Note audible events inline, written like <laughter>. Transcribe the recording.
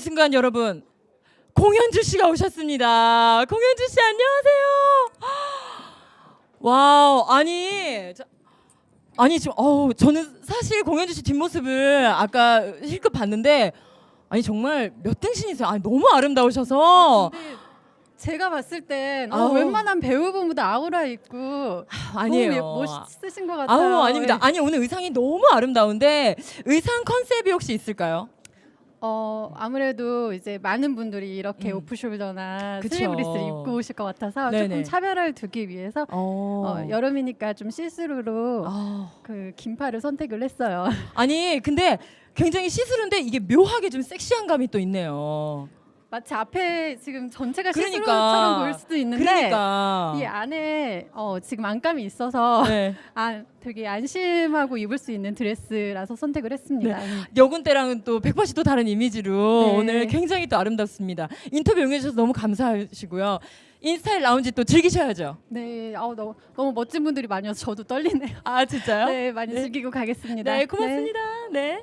순간 여러분 공현주 씨가 오셨습니다. 공현주 씨 안녕하세요. 와우 아니 저- 아니 지금 어우 저는 사실 공현주 씨 뒷모습을 아까 실컷 봤는데 아니 정말 몇 등신이세요. 아니 너무 아름다우셔서 근데 제가 봤을 땐 어, 아우. 웬만한 배우분보다 아우라 있고 아니에요. 너무 멋있으신 것 같아요. 아우 아닙니다. 예. 아니 오늘 의상이 너무 아름다운데 의상 컨셉이 혹시 있을까요? 어 아무래도 이제 많은 분들이 이렇게 음. 오프숄더나 그쵸. 슬리브리스를 입고 오실 것 같아서 네네. 조금 차별을 두기 위해서 어. 어, 여름이니까 좀 시스루로 아. 그 긴팔을 선택을 했어요. 아니 근데 굉장히 시스루인데 이게 묘하게 좀 섹시한 감이 또 있네요. 마치 앞에 지금 전체가 그러니까. 시스루처럼 보일 수도 있는데 그러니까. 이 안에 어, 지금 안감이 있어서 네. <laughs> 아, 되게 안심하고 입을 수 있는 드레스라서 선택을 했습니다. 여군 때랑은 또 180도 다른 이미지로 네. 오늘 굉장히 또 아름답습니다. 인터뷰 응해주셔서 너무 감사하시고요. 인스타일 라운지 또 즐기셔야죠. 네, 어, 너무, 너무 멋진 분들이 많이 와서 저도 떨리네요. 아 진짜요? <laughs> 네, 많이 네. 즐기고 가겠습니다. 네, 고맙습니다. 네.